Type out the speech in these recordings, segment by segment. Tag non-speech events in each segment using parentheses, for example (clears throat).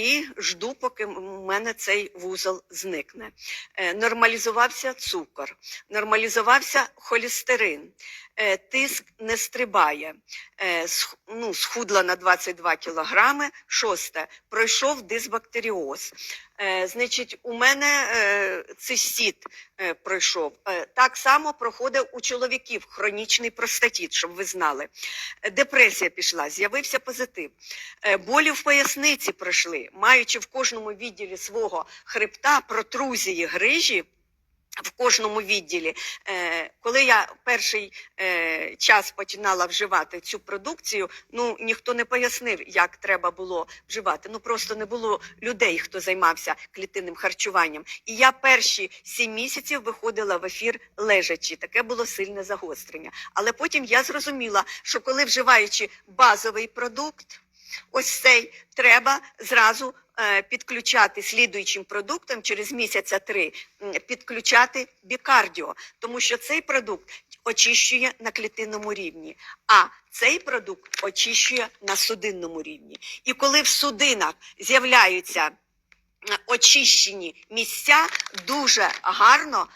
І жду, поки у мене цей вузол зникне. Е, Нормалізувався цукор, нормалізувався холестерин, е, тиск не стрибає, е, ну, схудла на 22 кілограми. Шосте, пройшов дисбактеріоз. Е, Значить, у мене цистіт цистит е, пройшов. Е, Так само проходив у чоловіків хронічний простатіт, щоб ви знали. Е, Депресія пішла, з'явився позитив. Е, Болі в поясниці пройшли, маючи в кожному відділі свого хребта протрузії грижі. В кожному відділі, Е, коли я перший е, час починала вживати цю продукцію, ну ніхто не пояснив, як треба було вживати. Ну просто не було людей, хто займався клітинним харчуванням. І я перші сім місяців виходила в ефір лежачи. Таке було сильне загострення. Але потім я зрозуміла, що коли вживаючи базовий продукт, ось цей треба зразу е, підключати слідуючим продуктом через місяця три підключати бікардіо, тому що цей продукт очищує на клітинному рівні, а цей продукт очищує на судинному рівні. І коли в судинах з'являються очищені місця, дуже гарно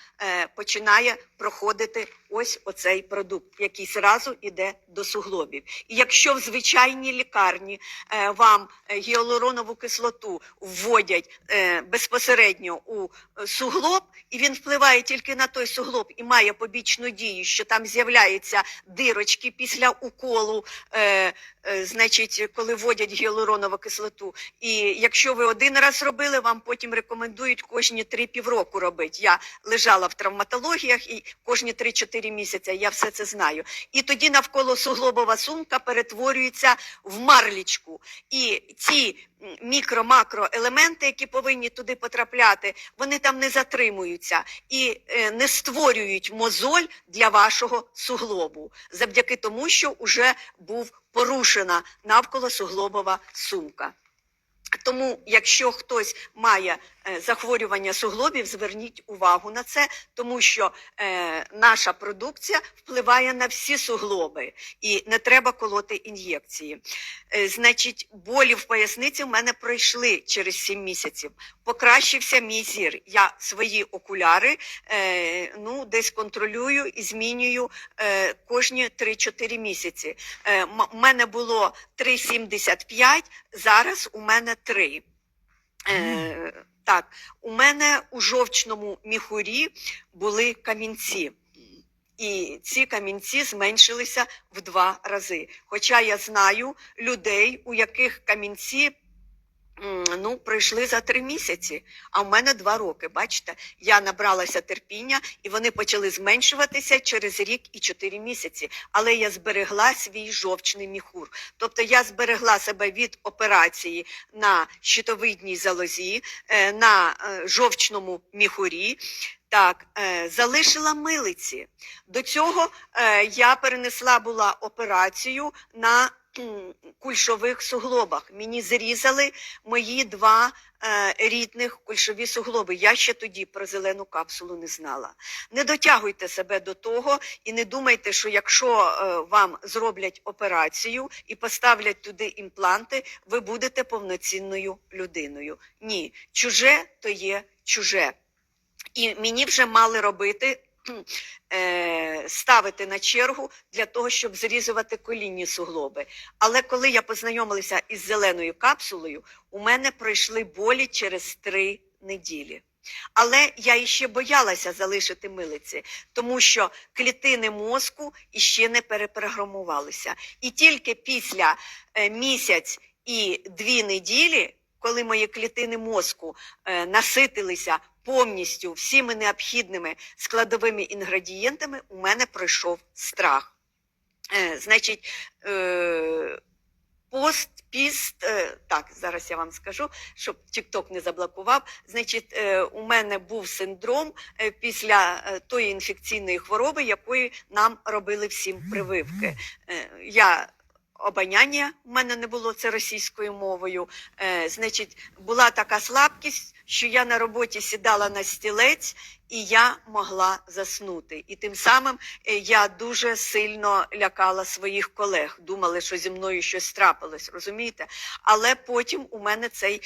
починає проходити ось оцей продукт, який зразу йде до суглобів. І якщо в звичайній лікарні е, вам е, гіалуронову кислоту вводять е, безпосередньо у е, суглоб, і він впливає тільки на той суглоб і має побічну дію, що там з'являються дирочки після уколу, е, е, значить, коли вводять гіалуронову кислоту. І якщо ви один раз робили, вам потім рекомендують кожні 3 року робити. Я лежала в травматологіях і кожні 3-4 місяці я все це знаю. І тоді навколо суглобова сумка перетворюється в марлічку. І ці мікро-макроелементи, які повинні туди потрапляти, вони там не затримуються і е, не створюють мозоль для вашого суглобу, завдяки тому, що вже був порушена навколо суглобова сумка. Тому, якщо хтось має е, захворювання суглобів, зверніть увагу на це, тому що е, наша продукція впливає на всі суглоби і не треба колоти ін'єкції. Е, значить, болі в поясниці в мене пройшли через 7 місяців. Покращився мій зір. Я свої окуляри е, ну, десь контролюю і змінюю е, кожні 3-4 місяці. Е, у мене було 3,75, зараз у мене 3. Е, так, у мене у жовчному міхурі були камінці. І ці камінці зменшилися в два рази. Хоча я знаю людей, у яких камінці ну, пройшли за три місяці, а в мене два роки. Бачите, я набралася терпіння, і вони почали зменшуватися через рік і чотири місяці. Але я зберегла свій жовчний міхур. Тобто я зберегла себе від операції на щитовидній залозі, е, на е, жовчному міхурі. Так, е, залишила милиці. До цього я перенесла була операцію на (clears throat) кульшових суглобах. Мені зрізали мої два е, рідних кульшові суглоби. Я ще тоді про зелену капсулу не знала. Не дотягуйте себе до того і не думайте, що якщо е, вам зроблять операцію і поставлять туди імпланти, ви будете повноцінною людиною. Ні, чуже то є чуже. І мені вже мали робити. Е, Ставити на чергу для того, щоб зрізувати колінні суглоби. Але коли я познайомилася із зеленою капсулою, у мене пройшли болі через три неділі. Але я іще боялася залишити милиці, тому що клітини мозку іще не перепрограмувалися. І тільки після е, місяць і дві неділі, коли мої клітини мозку е, наситилися повністю всіми необхідними складовими інгредієнтами, у мене пройшов страх. Е, значить, е, пост, піст, е, так, зараз я вам скажу, щоб TikTok не заблокував. Значить, е, у мене був синдром е, після е, тої інфекційної хвороби, якої нам робили всім прививки. Я Обоняння в мене не було це російською мовою. Е, значить, була така слабкість, що я на роботі сідала на стілець і я могла заснути. І тим самим е, я дуже сильно лякала своїх колег. Думали, що зі мною щось трапилось, розумієте? Але потім у мене цей